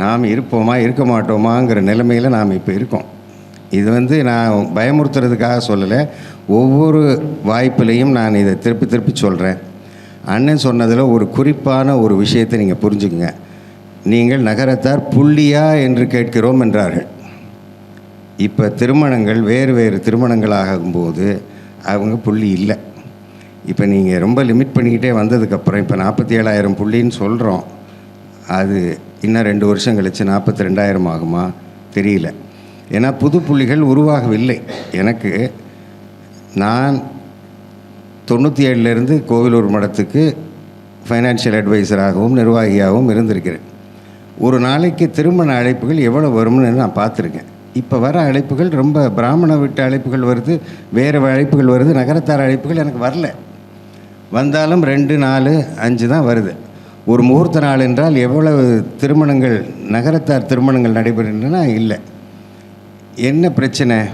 நாம் இருப்போமா இருக்க மாட்டோமாங்கிற நிலைமையில் நாம் இப்போ இருக்கோம். இது வந்து நான் பயமுறுத்துறதுக்காக சொல்லலை ஒவ்வொரு வாய்ப்புலேயும் நான் இதை திருப்பி திருப்பி சொல்கிறேன் அண்ணன் சொன்னதில் ஒரு குறிப்பான ஒரு விஷயத்தை நீங்கள் புரிஞ்சுக்குங்க. நீங்கள் நகரத்தார் புள்ளியா என்று கேட்கிறோம் என்றார்கள். இப்போ திருமணங்கள் வேறு வேறு திருமணங்கள் ஆகும்போது அவங்க புள்ளி இல்லை. இப்போ நீங்கள் ரொம்ப லிமிட் பண்ணிக்கிட்டே வந்ததுக்கப்புறம் இப்போ நாற்பத்தி ஏழாயிரம் புள்ளின்னு சொல்கிறோம் அது இன்னும் ரெண்டு வருஷம் கழித்து நாற்பத்தி ரெண்டாயிரம் ஆகுமா? தெரியல. ஏன்னா புது புள்ளிகள் உருவாகவில்லை. எனக்கு நான் தொண்ணூற்றி ஏழுலேருந்து கோவிலூர் மடத்துக்கு ஃபைனான்ஷியல் அட்வைசராகவும் நிர்வாகியாகவும் இருந்திருக்கிறேன். ஒரு நாளைக்கு திருமண அழைப்புகள் எவ்வளோ வரும்னு நான் பார்த்துருக்கேன். இப்போ வர அழைப்புகள் ரொம்ப பிராமண வீட்டு அழைப்புகள் வருது வேறு அழைப்புகள் வருது நகரத்தார் அழைப்புகள் எனக்கு வரல. வந்தாலும் ரெண்டு நாலு அஞ்சு தான் வருது. ஒரு முகூர்த்த நாள் என்றால் எவ்வளவு திருமணங்கள் நகரத்தார் திருமணங்கள் நடைபெறுகின்றன? இல்லை. என்ன பிரச்சனை?